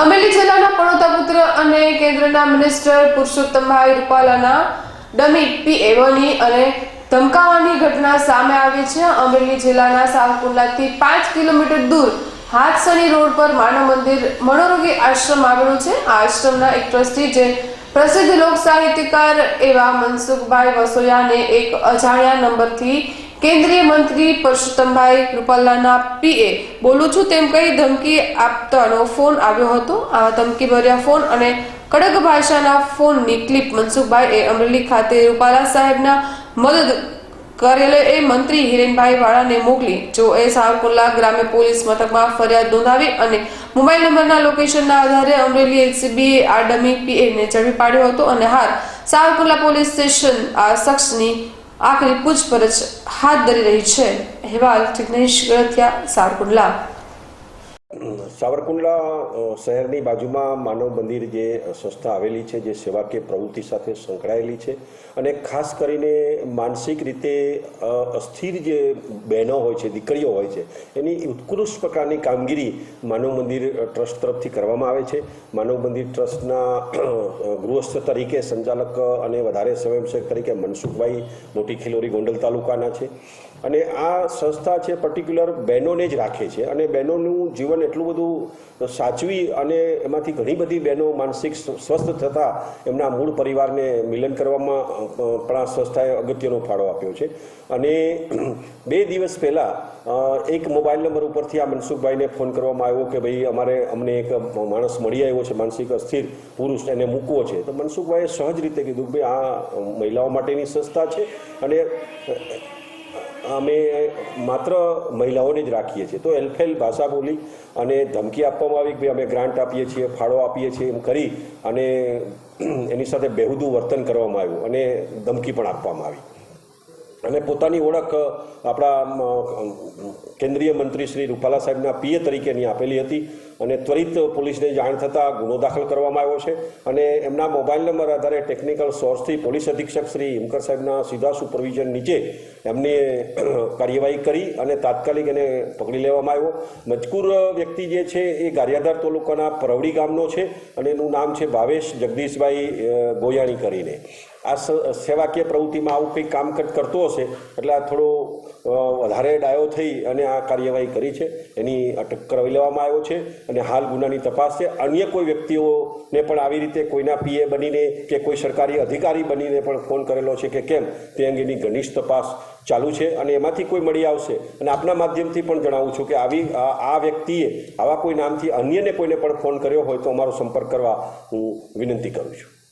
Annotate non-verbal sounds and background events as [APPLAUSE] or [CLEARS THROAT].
અમરેલી જિલ્લાના પણોતા પુત્ર અને કેન્દ્રના મિનિસ્ટર પુરુષોત્તમભાઈ રૂપાલાના ડમી પી એવોની અને ધમકાવાની ઘટના સામે આવી છે. અમરેલી જિલ્લાના સાવકુંડલાથી પાંચ કિલોમીટર દૂર હાથસણી રોડ પર માનવ મંદિર મનોરોગી આશ્રમ આવેલું છે. આ આશ્રમના એક ટ્રસ્ટી જે પ્રસિદ્ધ લોક સાહિત્યકાર એવા મનસુખભાઈ વસોયાને એક અજાણ્યા નંબરથી કેન્દ્રીય મંત્રી પરસોત્તમભાઈ રૂપાલાના પીએ બોલું છું તેમ કહી ધમકી આપતાનો ફોન આવ્યો હતો. આ ધમકી ભર્યા ફોન અને કડક ભાષાના ફોનની ક્લિપ મનસુખભાઈએ અમરેલી ખાતે રૂપાલા સાહેબના મદદ કાર્યાલયે મંત્રી હિરેનભાઈ વાળાને મોકલી. જો એ સાવરકુંડલા ગ્રામ્ય પોલીસ મથકમાં ફરિયાદ નોંધાવી અને મોબાઈલ નંબરના લોકેશનના આધારે અમરેલી એલસીબી આડમી ડમી પીએને ઝડપી પાડ્યો હતો અને હાલ સાવરકુંડલા પોલીસ સ્ટેશન આ શખ્સની આખરી પૂછપરછ હાથ ધરી રહી છે. અહેવાલ જિગ્નેશ ગળથિયા સાવરકુંડલા સાવરકુંડલા શહેરની બાજુમાં માનવ મંદિર જે સંસ્થા આવેલી છે, જે સેવાકીય પ્રવૃત્તિ સાથે સંકળાયેલી છે અને ખાસ કરીને માનસિક રીતે અસ્થિર જે બહેનો હોય છે, દીકરીઓ હોય છે, એની ઉત્કૃષ્ટ પ્રકારની કામગીરી માનવ મંદિર ટ્રસ્ટ તરફથી કરવામાં આવે છે. માનવ મંદિર ટ્રસ્ટના ગૃહસ્થ તરીકે સંચાલક અને વધારે સ્વયંસેવક તરીકે મનસુખભાઈ મોટી ખિલોરી ગોંડલ તાલુકાના છે. અને આ સંસ્થા છે, પર્ટિક્યુલર બહેનોને જ રાખે છે અને બહેનોનું જીવન એટલું બધું સાચવી અને એમાંથી ઘણી બધી બહેનો માનસિક સ્વસ્થ થતાં એમના મૂળ પરિવારને મિલન કરવામાં પણ આ સંસ્થાએ અગત્યનો ફાળો આપ્યો છે. અને [CLEARS THROAT] બે દિવસ પહેલાં એક મોબાઈલ નંબર ઉપરથી આ મનસુખભાઈને ફોન કરવામાં આવ્યો કે ભાઈ, અમારે અમને એક માણસ મળી આવ્યો છે, માનસિક અસ્થિર પુરુષ, એને મૂકવો છે. તો મનસુખભાઈએ સહજ રીતે કીધું કે આ મહિલાઓ માટેની સંસ્થા છે અને અમે માત્ર મહિલાઓને જ રાખીએ છીએ. તો એલફેલ ભાષા બોલી અને ધમકી આપવામાં આવી કે અમે ગ્રાન્ટ આપીએ છીએ, ફાળો આપીએ છીએ એમ કરી અને એની સાથે બેહુદું વર્તન કરવામાં આવ્યું અને ધમકી પણ આપવામાં આવી. અને પોતાની ઓળખ આપણા કેન્દ્રીય મંત્રી શ્રી રૂપાલા સાહેબના પીએ તરીકેની આપેલી હતી. અને ત્વરિત પોલીસને જાણ થતાં ગુનો દાખલ કરવામાં આવ્યો છે અને એમના મોબાઈલ નંબર આધારે ટેકનિકલ સોર્સથી પોલીસ અધિક્ષક શ્રી હિમકર સાહેબના સીધા સુપરવિઝન નીચે એમને કાર્યવાહી કરી અને તાત્કાલિક એને પકડી લેવામાં આવ્યો. મજકૂર વ્યક્તિ જે છે એ ગારિયાધાર તાલુકાના પરવડી ગામનો છે અને એનું નામ છે ભાવેશ જગદીશભાઈ ગોયાણી કરીને. આ સેવાકીય પ્રવૃત્તિમાં આવું કંઈક કામકાજ કરતો હશે એટલે આ થોડો વધારે ડાયો થઈ અને આ કાર્યવાહી કરી છે. એની અટક કરાવી લેવામાં આવ્યો છે અને હાલ ગુનાની તપાસ છે. અન્ય કોઈ વ્યક્તિઓને પણ આવી રીતે કોઈના પીએ બનીને કે કોઈ સરકારી અધિકારી બનીને પણ ફોન કરેલો છે કે કેમ, તે અંગેની ઘનિષ્ઠ તપાસ ચાલુ છે અને એમાંથી કોઈ મળી આવશે. અને આપના માધ્યમથી પણ જણાવું છું કે આવી આ વ્યક્તિએ આવા કોઈ નામથી અન્યને કોઈને પણ ફોન કર્યો હોય તો અમારો સંપર્ક કરવા હું વિનંતી કરું છું.